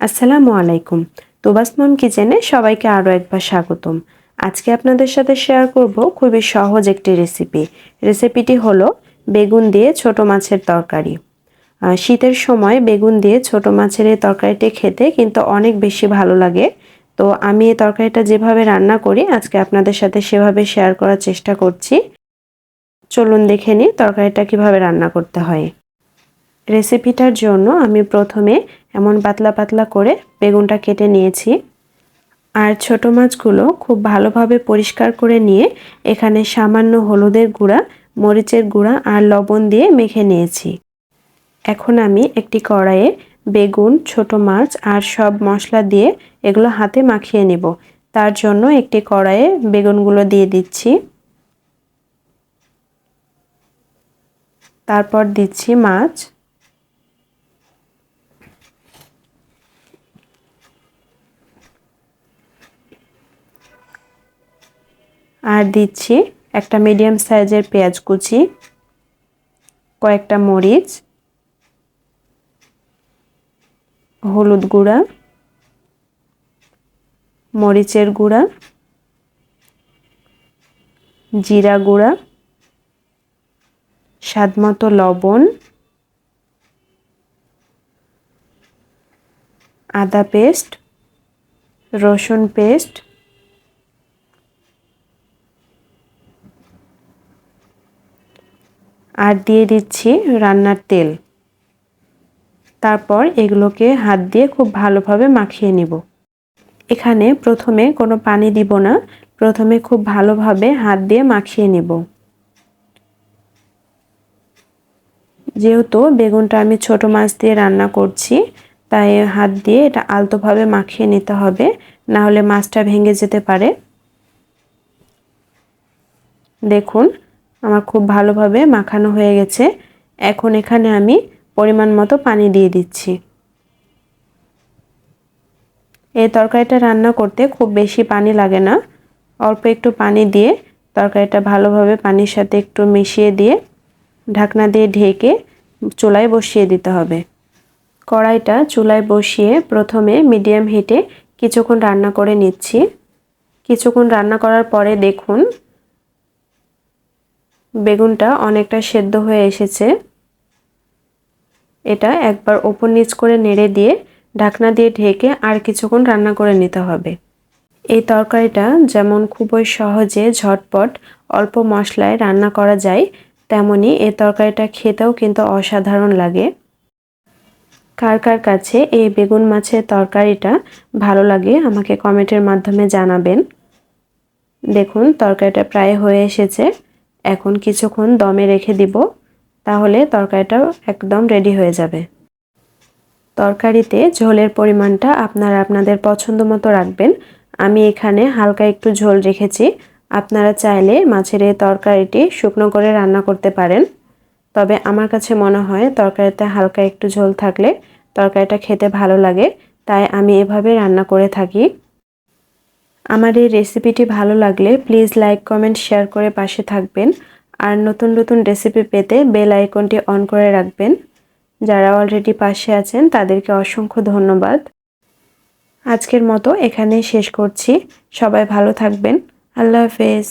আসসালামু আলাইকুম। তুবাস মম কিচেনে সবাইকে আরও একবার স্বাগতম। আজকে আপনাদের সাথে শেয়ার করব খুবই সহজ একটি রেসিপি। রেসিপিটি হলো বেগুন দিয়ে ছোট মাছের তরকারি। শীতের সময় বেগুন দিয়ে ছোট মাছের এই তরকারিটি খেতে কিন্তু অনেক বেশি ভালো লাগে। তো আমি এই তরকারিটা যেভাবে রান্না করি, আজকে আপনাদের সাথে সেভাবে শেয়ার করার চেষ্টা করছি। চলুন দেখে নিই তরকারিটা কীভাবে রান্না করতে হয়। রেসিপিটার জন্য আমি প্রথমে এমন পাতলা পাতলা করে বেগুনটা কেটে নিয়েছি। আর ছোট মাছগুলো খুব ভালোভাবে পরিষ্কার করে নিয়ে এখানে সামান্য হলুদের গুঁড়া, মরিচের গুঁড়া আর লবণ দিয়ে মেখে নিয়েছি। এখন আমি একটি কড়াইয়ে বেগুন, ছোট মাছ আর সব মশলা দিয়ে এগুলো হাতে মাখিয়ে নেব। তার জন্য একটি কড়াইয়ে বেগুনগুলো দিয়ে দিচ্ছি। তারপর দিচ্ছি মাছ। আর দিচ্ছি একটা মিডিয়াম সাইজের পেঁয়াজ কুচি, কয়েকটা মরিচ, হলুদ গুঁড়া, মরিচের গুঁড়া, জিরা গুঁড়া, স্বাদমতো লবণ, আদা পেস্ট, রসুন পেস্ট আর দিয়ে দিচ্ছি রান্নার তেল। তারপর এগুলোকে হাত দিয়ে খুব ভালোভাবে মাখিয়ে নিব। এখানে প্রথমে কোনো পানি দিব না, প্রথমে খুব ভালোভাবে হাত দিয়ে মাখিয়ে নিব। যেহেতু বেগুনটা আমি ছোট মাছ দিয়ে রান্না করছি, তাই হাত দিয়ে এটা আলতোভাবে মাখিয়ে নিতে হবে না হলে মাছটা ভেঙে যেতে পারে। দেখুন আমার খুব ভালোভাবে মাখানো হয়ে গেছে। এখন এখানে আমি পরিমাণ মতো পানি দিয়ে দিচ্ছি। এই তরকারিটা রান্না করতে খুব বেশি পানি লাগে না। অল্প একটু পানি দিয়ে তরকারিটা ভালোভাবে পানির সাথে একটু মিশিয়ে দিয়ে ঢাকনা দিয়ে ঢেকে চুলায় বসিয়ে দিতে হবে। কড়াইটা চুলায় বসিয়ে প্রথমে মিডিয়াম হিটে কিছুক্ষণ রান্না করে নিচ্ছি। কিছুক্ষণ রান্না করার পরে দেখুন বেগুনটা অনেকটা সেদ্ধ হয়ে এসেছে। এটা একবার ওপর নিচ করে নেড়ে দিয়ে ঢাকনা দিয়ে ঢেকে আর কিছুক্ষণ রান্না করে নিতে হবে। এই তরকারিটা যেমন খুবই সহজে ঝটপট অল্প মশলায় রান্না করা যায়, তেমনি এই তরকারিটা খেতেও কিন্তু অসাধারণ লাগে। কার কার কাছে এই বেগুন মাছের তরকারিটা ভালো লাগে আমাকে কমেন্টের মাধ্যমে জানাবেন। দেখুন, তরকারিটা প্রায় হয়ে এসেছে। এখন কিছুক্ষণ দমে রেখে দিব, তাহলে তরকারিটাও একদম রেডি হয়ে যাবে। তরকারিতে ঝোলের পরিমাণটা আপনারা আপনাদের পছন্দ মতো রাখবেন। আমি এখানে হালকা একটু ঝোল রেখেছি। আপনারা চাইলে মাছের এই তরকারিটি শুকনো করে রান্না করতে পারেন। তবে আমার কাছে মনে হয় তরকারিতে হালকা একটু ঝোল থাকলে তরকারিটা খেতে ভালো লাগে, তাই আমি এভাবে রান্না করে থাকি। আমার এই রেসিপিটি ভালো লাগলে প্লিজ লাইক কমেন্ট শেয়ার করে পাশে থাকবেন। আর নতুন নতুন রেসিপি পেতে বেল আইকনটি অন করে রাখবেন। যারা অলরেডি পাশে আছেন, তাদেরকে অসংখ্য ধন্যবাদ। আজকের মতো এখানে শেষ করছি। সবাই ভালো থাকবেন। আল্লাহ হাফেজ।